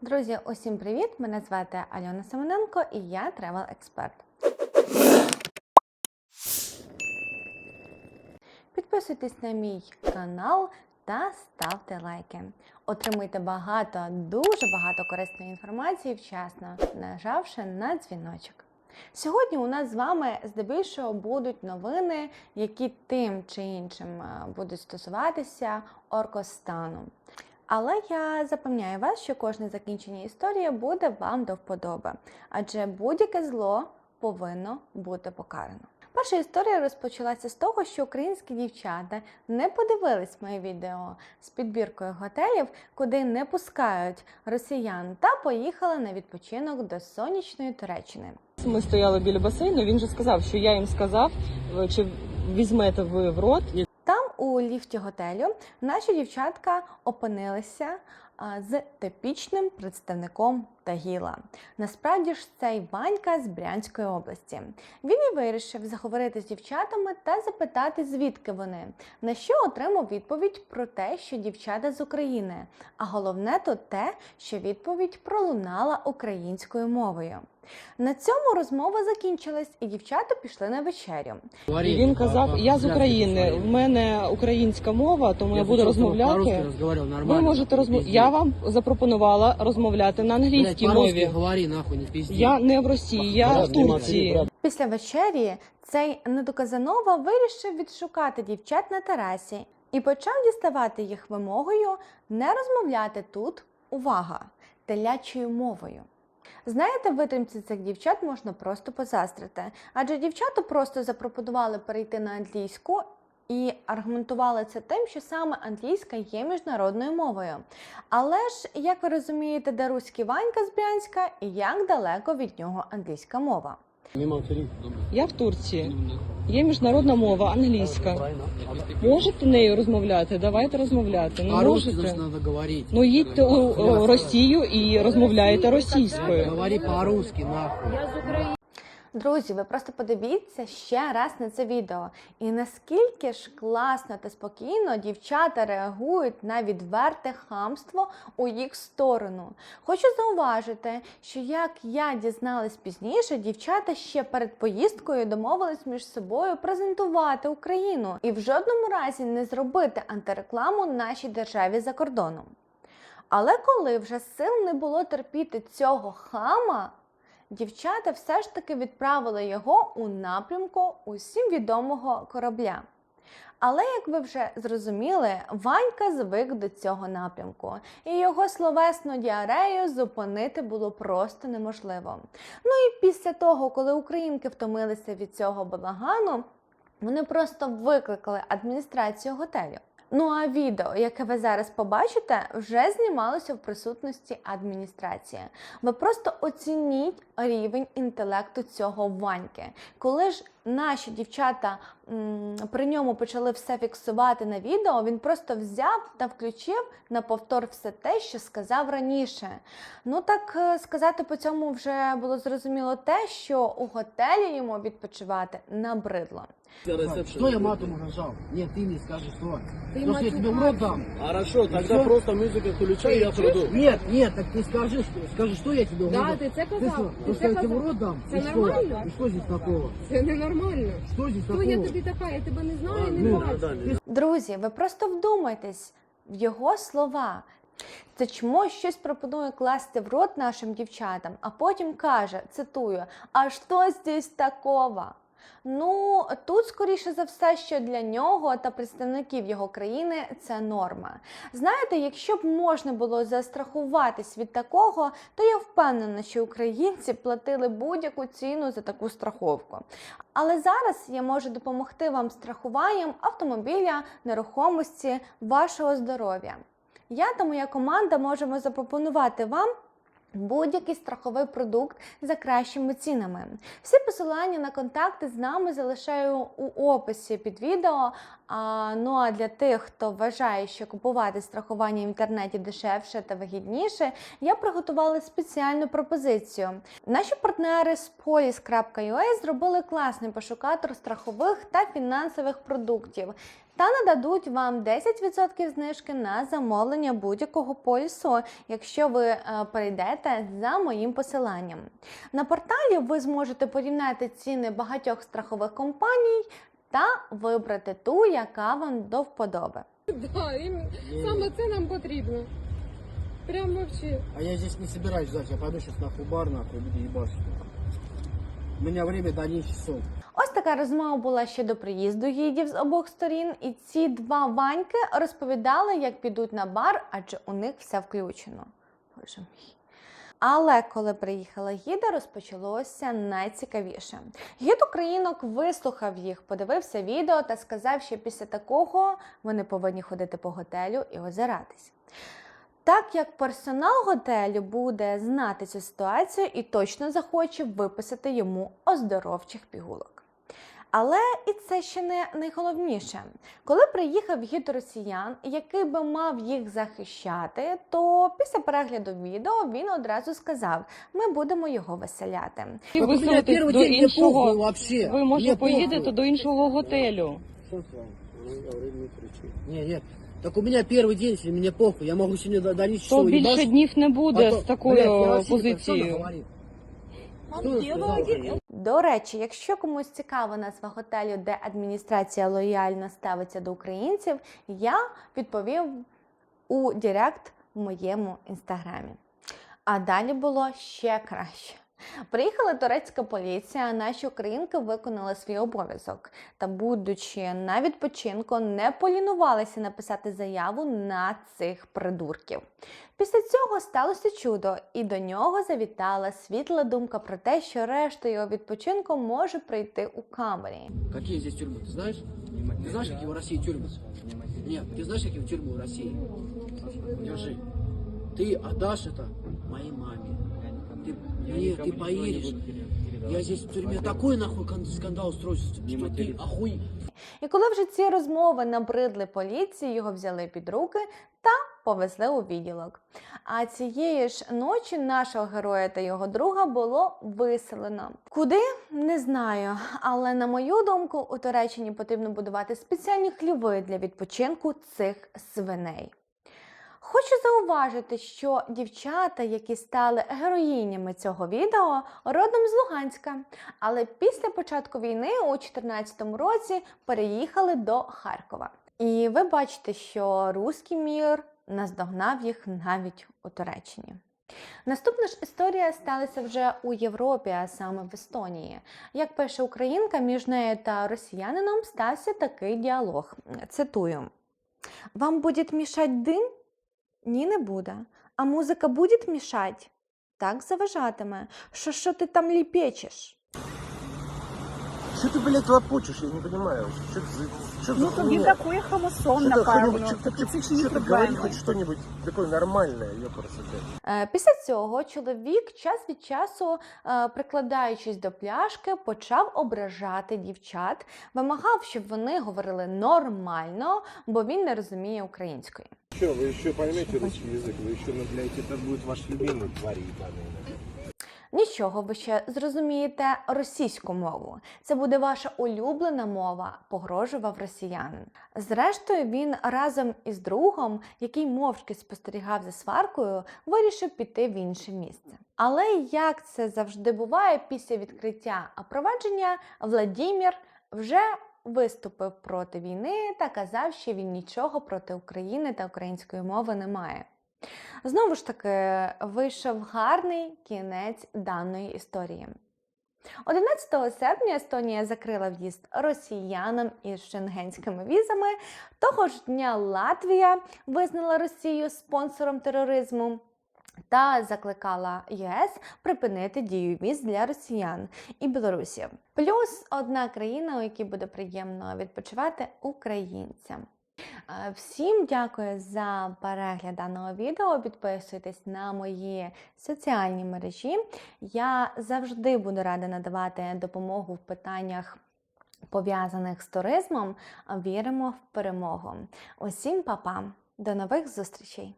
Друзі, усім привіт! Мене звати Альона Семененко і я тревел експерт. Підписуйтесь на мій канал та ставте лайки. Отримуйте багато, дуже багато корисної інформації вчасно, нажавши на дзвіночок. Сьогодні у нас з вами здебільшого будуть новини, які тим чи іншим е, будуть стосуватися оркостану. Але я запевняю вас, що кожне закінчення історії буде вам до вподоби, адже будь-яке зло повинно бути покарано. Перша історія розпочалася з того, що українські дівчата не подивились моє відео з підбіркою готелів, куди не пускають росіян, та поїхали на відпочинок до сонячної Туреччини. Ми стояли біля басейну. Він же сказав, що я їм сказав, е, чи візьмете ви в рот. У ліфті готелю. Наші дівчатка опинилися з типічним представником Тагіла. Насправді ж цей Ванька з Брянської області. Він і вирішив заговорити з дівчатами та запитати, звідки вони. На що отримав відповідь про те, що дівчата з України. А головне то те, що відповідь пролунала українською мовою. На цьому розмова закінчилась, і дівчата пішли на вечерю. І він казав: я з України, в мене українська мова, тому я буду розмовляти. Ви можете розмовляти. Я вам запропонувала розмовляти на англійській мові. говори, нахуй, не. Я не в Росії, я в Турції. Після вечері цей недоказанова вирішив відшукати дівчат на терасі і почав діставати їх вимогою не розмовляти тут, увага, телячою мовою. Знаєте, витримці цих дівчат можна просто позаздрити, адже дівчата просто запропонували перейти на англійську і аргументували це тим, що саме англійська є міжнародною мовою. Але ж, як ви розумієте, де руський Ванька з Брянська і як далеко від нього англійська мова. Я в Турції. Є міжнародна мова, англійська. Можете нею розмовляти? Давайте розмовляти. Не По-русски, можете. Ну їдьте у Росію і розмовляйте російською. Говори по-русски, нахуй. Друзі, ви просто подивіться ще раз на це відео. І наскільки ж класно та спокійно дівчата реагують на відверте хамство у їх сторону. Хочу зауважити, що як я дізналась пізніше, дівчата ще перед поїздкою домовились між собою презентувати Україну і в жодному разі не зробити антирекламу нашій державі за кордоном. Але коли вже сил не було терпіти цього хама, дівчата все ж таки відправили його у напрямку усім відомого корабля. Але, як ви вже зрозуміли, Ванька звик до цього напрямку, і його словесну діарею зупинити було просто неможливо. Ну і після того, коли українки втомилися від цього балагану, вони просто викликали адміністрацію готелю. Ну а відео, яке ви зараз побачите, вже знімалося в присутності адміністрації. Ви просто оцініть рівень інтелекту цього Ваньки. Коли ж наші дівчата м, при ньому почали все фіксувати на відео, він просто взяв та включив на повтор все те, що сказав раніше. Ну так е, сказати по цьому вже було зрозуміло те, що у готелі йому відпочивати набридло. Что я матом угрожал? Нет, ты мне скажи, что. Потому что я тебе в рот дам. Хорошо, тогда Всё? просто музыку включай, я приду. Нет, нет, так ты скажи, что, скажи, что я тебе в рот Да, дам. ти це Ты казав. что, то, что це я тебе в рот дам? Це что? нормально? И что здесь такого? Це ненормально. Що здесь Хто я тобі така? Я тебе не знаю, не ну, бачу. Друзі, ви просто вдумайтесь в його слова. Це чмо щось пропонує класти в рот нашим дівчатам, а потім каже, цитую: А що здесь такого? Ну, тут, скоріше за все, що для нього та представників його країни це норма. Знаєте, якщо б можна було застрахуватись від такого, то я впевнена, що українці платили будь-яку ціну за таку страховку. Але зараз я можу допомогти вам страхуванням автомобіля, нерухомості, вашого здоров'я. Я та моя команда можемо запропонувати вам будь-який страховий продукт за кращими цінами. Всі посилання на контакти з нами залишаю у описі під відео. А, ну а для тих, хто вважає, що купувати страхування в інтернеті дешевше та вигідніше, я приготувала спеціальну пропозицію. Наші партнери з Polis.ua зробили класний пошукатор страхових та фінансових продуктів. Та нададуть вам 10% знижки на замовлення будь-якого полісу, якщо ви е, перейдете за моїм посиланням. На порталі ви зможете порівняти ціни багатьох страхових компаній та вибрати ту, яка вам до вподоби. Да, їм саме це нам потрібно. Прям вообще. А я здесь не собираюсь ждать, я пойду сейчас нахуй бар, нахуй, буду ебашить. У меня время до 11 часов. Ось така розмова була ще до приїзду гідів з обох сторін, і ці два ваньки розповідали, як підуть на бар, адже у них все включено. Боже мій. Але коли приїхала гіда, розпочалося найцікавіше. Гід українок вислухав їх, подивився відео та сказав, що після такого вони повинні ходити по готелю і озиратись. Так як персонал готелю буде знати цю ситуацію і точно захоче виписати йому оздоровчих пігулок. Але і це ще не найголовніше. Коли приїхав гід росіян, який би мав їх захищати, то після перегляду відео він одразу сказав: ми будемо його виселяти. Виселитись первый до іншого. Ви може поїдете до іншого готелю. Не, нет. Так у меня первый день, если мне похуй. Я до, до 11 То більше днів не буде з такою позицією. До речі, якщо комусь цікава назва готелю, де адміністрація лояльно ставиться до українців, я відповів у Директ в моєму інстаграмі. А далі було ще краще. Приїхала турецька поліція, а наші українки виконали свій обов'язок та, будучи на відпочинку, не полінувалися написати заяву на цих придурків. Після цього сталося чудо, і до нього завітала світла думка про те, що решта його відпочинку може прийти у камері. Какие здесь тюрьмы, ты знаешь? Ты знаешь, какие в России тюрьмы? Нет, ты знаешь, какие тюрьмы в России? Держи. Ты отдашь это моей маме. Ты, нет, ты поедешь. Я здесь в тюрьме такой нахуй кон- скандал устрою, что ты охуй... І коли вже ці розмови набридли поліції, його взяли під руки та повезли у відділок. А цієї ж ночі нашого героя та його друга було виселено. Куди не знаю, але на мою думку, у Туреччині потрібно будувати спеціальні хліви для відпочинку цих свиней. Хочу зауважити, що дівчата, які стали героїнями цього відео, родом з Луганська, але після початку війни у 2014 році переїхали до Харкова. І ви бачите, що руський мір наздогнав їх навіть у Туреччині. Наступна ж історія сталася вже у Європі, а саме в Естонії. Як пише українка, між нею та росіянином стався такий діалог. Цитую: Вам буде мішать дим? Ні, не буде. А музика буде мішать? Так заважатиме. Що що ти там ліпечеш? Что ты, блядь, лопочешь? Я не понимаю. Что это за... Что Ну за тобі хуйня? такий хамосон, Что-то напевно. хоть- что-то- Такі что-то говори проблеми. хоть что-нибудь такое нормальное, ёпарасоте. Е, Після цього чоловік час від часу, е, прикладаючись до пляшки, почав ображати дівчат, вимагав, щоб вони говорили нормально, бо він не розуміє української. Что, вы еще поймете русский язык? Вы еще, ну, блядь, это будет ваш любимый тварь ебаный. Нічого, ви ще зрозумієте російську мову. Це буде ваша улюблена мова, погрожував росіянин. Зрештою, він разом із другом, який мовчки спостерігав за сваркою, вирішив піти в інше місце. Але як це завжди буває після відкриття провадження, Владімір вже виступив проти війни та казав, що він нічого проти України та української мови не має. Знову ж таки, вийшов гарний кінець даної історії. 11 серпня Естонія закрила в'їзд росіянам із шенгенськими візами. Того ж дня Латвія визнала Росію спонсором тероризму та закликала ЄС припинити дію віз для росіян і білорусів. Плюс одна країна, у якій буде приємно відпочивати українцям. Всім дякую за перегляд даного відео. Підписуйтесь на мої соціальні мережі. Я завжди буду рада надавати допомогу в питаннях. Пов'язаних з туризмом, віримо в перемогу. Усім па-па! До нових зустрічей!